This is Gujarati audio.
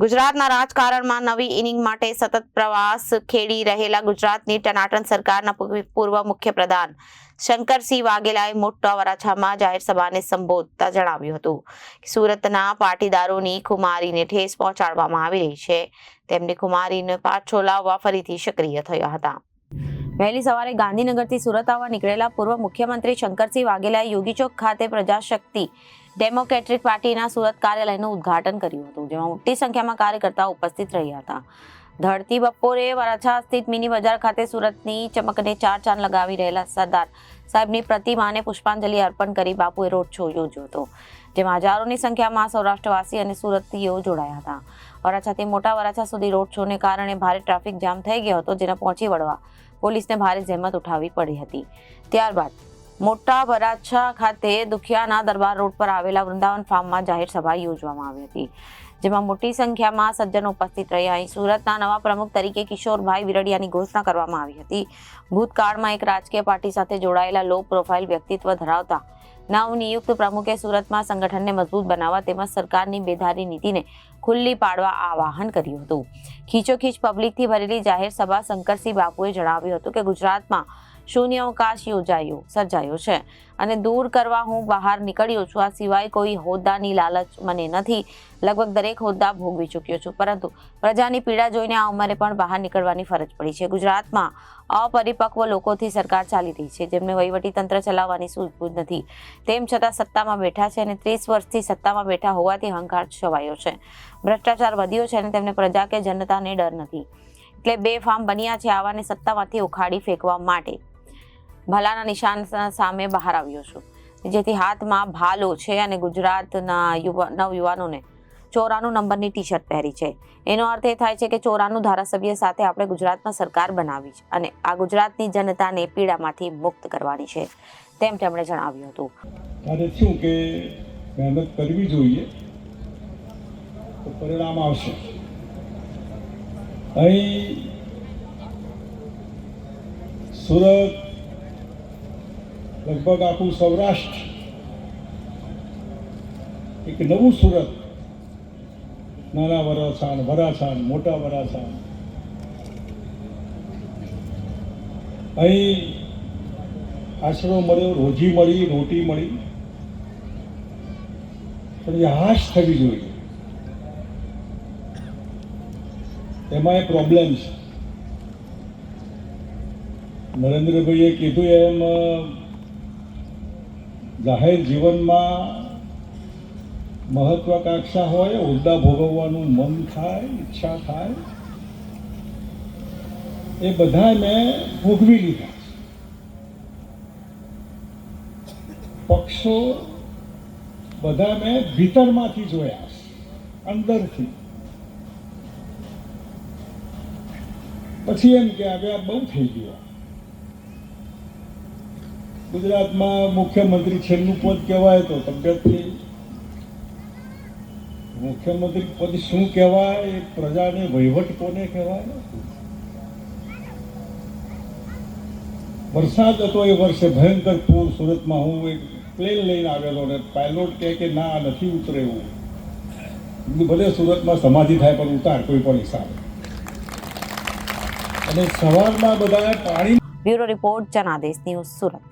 ગુજરાતના રાજકારણમાં નવી ઇનિંગ માટે સતત પ્રવાસ ખેડી રહેલા ગુજરાતની ટનાટન સરકારના પૂર્વ મુખ્યપ્રધાન શંકરસિંહ વાઘેલાએ મોટા વરાછામાં જાહેર સભાને સંબોધતા જણાવ્યું હતું કે સુરતના પાટીદારોની ખુમારીને ઠેસ પહોંચાડવામાં આવી રહી છે. તેમની ખુમારીને પાછો લાવવા ફરીથી સક્રિય થયા હતા. વહેલી સવારે ગાંધીનગરથી સુરત આવવા નીકળેલા પૂર્વ મુખ્યમંત્રી શંકરસિંહ વાઘેલાએ યોગીચોક ખાતે પ્રજાશક્તિ ડેમોક્રેટિક પાર્ટીના સુરત કાર્યાલયનું ઉદ્ઘાટન કર્યું હતું, જેમાં મોટી સંખ્યામાં કાર્યકર્તાઓ ઉપસ્થિત રહ્યા હતા. ધરતી બપોરે વરાછા સ્થિત મિની બજાર ખાતે સુરતની ચમકને ચાર ચાંદ લગાવી રહેલા સરદાર સાહેબની પ્રતિમાને પુષ્પાંજલિ અર્પણ કરી બાપુએ રોડ શો યોજ્યો હતો, જેમાં હજારોની સંખ્યામાં સૌરાષ્ટ્રવાસી અને સુરતીઓ જોડાયા હતા. વરાછાથી મોટા વરાછા સુધી રોડ શોને કારણે ભારે ટ્રાફિક જામ થઈ ગયો હતો, જેને પહોંચી વળવા પોલીસને ભારે જહેમત ઉઠાવવી પડી હતી. ત્યારબાદ મોટા વરાછા ખાતે દુખિયાના દરબાર રોડ પર આવેલા વૃંદાવન ફાર્મમાં જાહેર સભા યોજવામાં આવી હતી, જેમાં મોટી સંખ્યામાં સજ્જનો ઉપસ્થિત રહ્યા. અહીં સુરતના નવા પ્રમુખ તરીકે કિશોરભાઈ વિરડિયાની ઘોષણા કરવામાં આવી હતી. ભૂતકાળમાં એક રાજકીય પાર્ટી સાથે જોડાયેલા લો પ્રોફાઇલ વ્યક્તિત્વ ધરાવતા નવનિયુક્ત પ્રમુખે સુરતમાં સંગઠનને મજબૂત બનાવવા તેમજ સરકારની બેધારી નીતિને ખુલ્લી પાડવા આવાહન કર્યું હતું. ખીચોખીચ પબ્લિકથી ભરેલી જાહેર સભા શંકરસિંહ બાપુએ જણાવ્યું હતું કે ગુજરાતમાં શૂન્ય અવકાશ યોજાયો, સર્જાયો છે. અને દૂર કરવા હું બહાર નીકળ્યો છું, આ સિવાય કોઈ હોદ્દાની લાલચ મને નથી. લગભગ દરેક હોદ્દા ભોગવી ચૂક્યો છું. પરંતુ પ્રજાની પીડા જોઈને આ ઉંમરે પણ બહાર નીકળવાની ફરજ પડી છે. ગુજરાતમાં અપરિપક્વ લોકોથી સરકાર ચાલી રહી છે. જેમને વહીવટી તંત્ર ચલાવવાની સૂઝબૂઝ નથી. તેમ છતાં સત્તામાં બેઠા છે અને ત્રીસ વર્ષથી સત્તામાં બેઠા હોવાથી હંકાર છવાયો છે. ભ્રષ્ટાચાર વધ્યો છે અને તેમને પ્રજા કે જનતાને ડર નથી. એટલે બે ફાર્મ બન્યા છે આવાને સત્તામાંથી ઉખાડી ફેંકવા માટે. ભલાના નિશાન સામે બહાર આવ્યો છું. જેથી હાથમાં ભાલો છે અને ગુજરાતના યુવા, નવયુવાનોને ચોરાનું નંબરની ટી શર્ટ પહેરી છે. એનો અર્થ એ થાય છે કે ચોરાનું ધારાસભ્ય સાથે આપણે ગુજરાતમાં સરકાર બનાવી છે અને આ ગુજરાતની જનતાને પીડામાંથી મુક્ત કરવાની છે, તેમ તેમણે જણાવ્યું હતું. ત્યારે શું કે મહેનત કરવી જોઈએ તો પરિણામ આવશે. અહીં સુરત લગભગ આખું સૌરાષ્ટ્ર. એક નવું સુરત. નાના વરાછાણ વરાછાણ, મોટા વરાછાણ. અહીં આશરો મળ્યો, રોજી મળી, રોટી મળી. પણ હાશ થવી જોઈએ. એમાં એ પ્રોબ્લેમ છે. નરેન્દ્રભાઈએ કીધું એમ જાહેર જીવનમાં મહત્વાકાંક્ષા હોય હોદ્દા ભોગવવાનું મન થાય, ઈચ્છા થાય, એ બધા મેં ભોગવી લીધા પક્ષો બધા મેં ભીતરમાંથી જોયા અંદરથી. પછી એમ કે, હવે આ બહુ થઈ ગયું ગુજરાતમાં મુખ્યમંત્રી છેલ્લું પદ કહેવાય તો તબિયતથી. મુખ્યમંત્રી પદ શું કહેવાય? એ પ્રજાને વહીવટ કોને કહેવાય? વરસાદ હતો એ વર્ષે ભયંકર પૂર સુરતમાં. હું એક પ્લેન લઈને આવેલો ને પાયલોટ કહે કે ના, નથી ઉતરે એવું ભલે સુરતમાં સમાધિ થાય, પણ ઉતાર કોઈ પણ હિસાબે. અને સવારમાં બધા પાણી bureau report Janadesh news Surat.